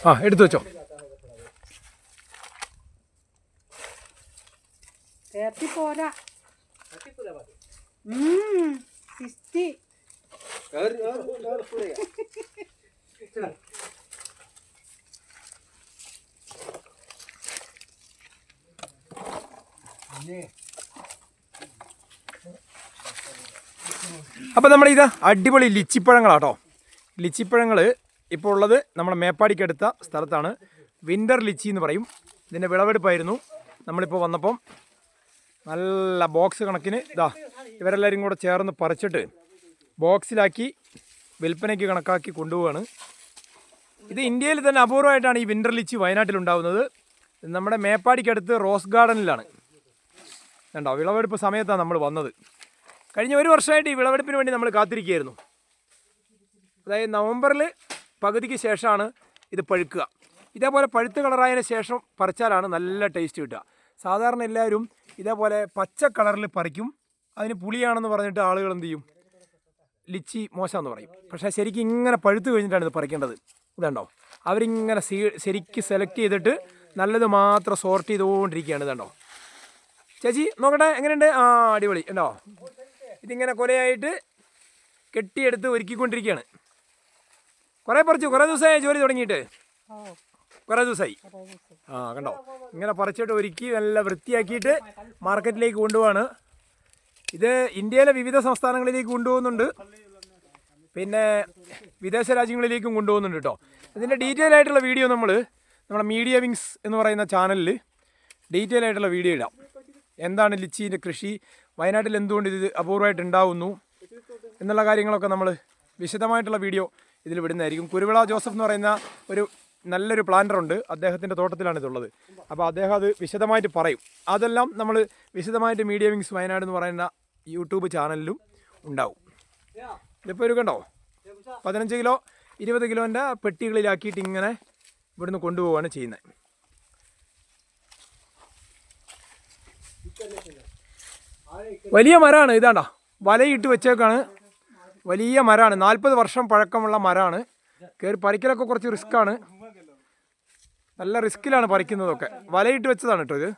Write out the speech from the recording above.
ആ എടുത്തു വെച്ചോ തേർത്തി പോരാ അപ്പോൾ നമ്മുടെ ഇത് അടിപൊളി ലിച്ചിപ്പഴങ്ങളാട്ടോ. ലിച്ചിപ്പഴങ്ങൾ ഇപ്പോൾ ഉള്ളത് നമ്മുടെ മേപ്പാടിക്കടുത്ത സ്ഥലത്താണ്. വിന്റർ ലിച്ചി എന്ന് പറയും. ഇതിന്റെ വിളവെടുപ്പായിരുന്നു. നമ്മളിപ്പോൾ വന്നപ്പം നല്ല ബോക്സ് കണക്കിന് ഇതാ ഇവരെല്ലാവരും കൂടെ ചേർന്ന് പറിച്ചിട്ട് ബോക്സിലാക്കി വിൽപ്പനയ്ക്ക് കണക്കാക്കി കൊണ്ടുപോവാണ്. ഇത് ഇന്ത്യയിൽ തന്നെ അപൂർവമായിട്ടാണ് ഈ വിന്റർ ലിച്ചി വയനാട്ടിലുണ്ടാവുന്നത്. നമ്മുടെ മേപ്പാടിക്കടുത്ത് റോസ് ഗാർഡനിലാണ്. കണ്ടോ വിളവെടുപ്പ് സമയത്താണ് നമ്മൾ വന്നത്. കഴിഞ്ഞ ഒരു വർഷമായിട്ട് ഈ വിളവെടുപ്പിന് വേണ്ടി നമ്മൾ കാത്തിരിക്കുകയായിരുന്നു. അതായത് നവംബറിൽ പകുതിക്ക് ശേഷമാണ് ഇത് പഴുക്കുക. ഇതേപോലെ പഴുത്ത് കളറായതിനു ശേഷം പറിച്ചാലാണ് നല്ല ടേസ്റ്റ് കിട്ടുക. സാധാരണ എല്ലാവരും ഇതേപോലെ പച്ച കളറിൽ പറിക്കും. അതിന് പുളിയാണെന്ന് പറഞ്ഞിട്ട് ആളുകൾ എന്ത് ചെയ്യും? ലിച്ചി മോശമെന്ന് പറയും. പക്ഷേ ശരിക്കും ഇങ്ങനെ പഴുത്ത് കഴിഞ്ഞിട്ടാണ് ഇത് പറിക്കേണ്ടത്. ഇതുണ്ടോ? അവരിങ്ങനെ ശരിക്ക് സെലക്ട് ചെയ്തിട്ട് നല്ലത് മാത്രം സോർട്ട് ചെയ്തുകൊണ്ടിരിക്കുകയാണ്. ഇതുണ്ടോ? ചേച്ചി നോക്കട്ടെ എങ്ങനെയുണ്ട്? ആ അടിപൊളി. ഉണ്ടോ ഇതിങ്ങനെ കൊലയായിട്ട് കെട്ടിയെടുത്ത് ഒരുക്കിക്കൊണ്ടിരിക്കുകയാണ്. കുറേ പറിച്ചു. കുറേ ദിവസമായി ജോലി തുടങ്ങിയിട്ട്. കുറേ ദിവസമായി. ആ കണ്ടോ? ഇങ്ങനെ പറിച്ചിട്ട് ഒരുക്കി നല്ല വൃത്തിയാക്കിയിട്ട് മാർക്കറ്റിലേക്ക് കൊണ്ടുപോവാണ്. ഇത് ഇന്ത്യയിലെ വിവിധ സംസ്ഥാനങ്ങളിലേക്ക് കൊണ്ടുപോകുന്നുണ്ട്. പിന്നെ വിദേശ രാജ്യങ്ങളിലേക്കും കൊണ്ടുപോകുന്നുണ്ട് കേട്ടോ. ഇതിന്റെ ഡീറ്റെയിൽ ആയിട്ടുള്ള വീഡിയോ നമ്മൾ നമ്മുടെ മീഡിയ വിങ്സ് എന്ന് പറയുന്ന ചാനലിൽ ഡീറ്റെയിൽ ആയിട്ടുള്ള വീഡിയോ ഇടാം. എന്താണ് ലിച്ചീന്റെ കൃഷി? വയനാട്ടിൽ എന്തുകൊണ്ട് ഇത് അപൂർവമായിട്ട് ഉണ്ടാവുന്നു? എന്നുള്ള കാര്യങ്ങളൊക്കെ നമ്മൾ വിശദമായിട്ടുള്ള വീഡിയോ ഇതിൽ വിടുന്നതായിരിക്കും. കുരുവിള ജോസഫ് എന്ന് പറയുന്ന ഒരു നല്ലൊരു പ്ലാന്ററുണ്ട് അദ്ദേഹത്തിന്റെ തോട്ടത്തിലാണ് ഇതുള്ളത്. അപ്പോൾ അദ്ദേഹം അത് വിശദമായിട്ട് പറയും. അതെല്ലാം നമ്മൾ വിശദമായിട്ട് മീഡിയ വിങ്സ് വയനാട് എന്ന് പറയുന്ന യൂട്യൂബ് ചാനലിലും ഉണ്ടാവും. ഇതിപ്പോൾ ഒരു കണ്ടോ? പതിനഞ്ച് കിലോ ഇരുപത് കിലോന്റെ പെട്ടികളിലാക്കിയിട്ട് ഇങ്ങനെ ഇവിടുന്ന് കൊണ്ടുപോവുകയാണ് ചെയ്യുന്നത്. വലിയ മരമാണ് ഇതാണ്ടാ. വലയിട്ട് വെച്ചേക്കാണ്. വലിയ മരമാണ്. നാൽപ്പത് വർഷം പഴക്കമുള്ള മരമാണ്. കയറി പറിക്കലൊക്കെ കുറച്ച് റിസ്ക്കാണ് നല്ല റിസ്ക്കിലാണ് പറിക്കുന്നതൊക്കെ. വലയിട്ട് വെച്ചതാണ് കേട്ടോ ഇത്.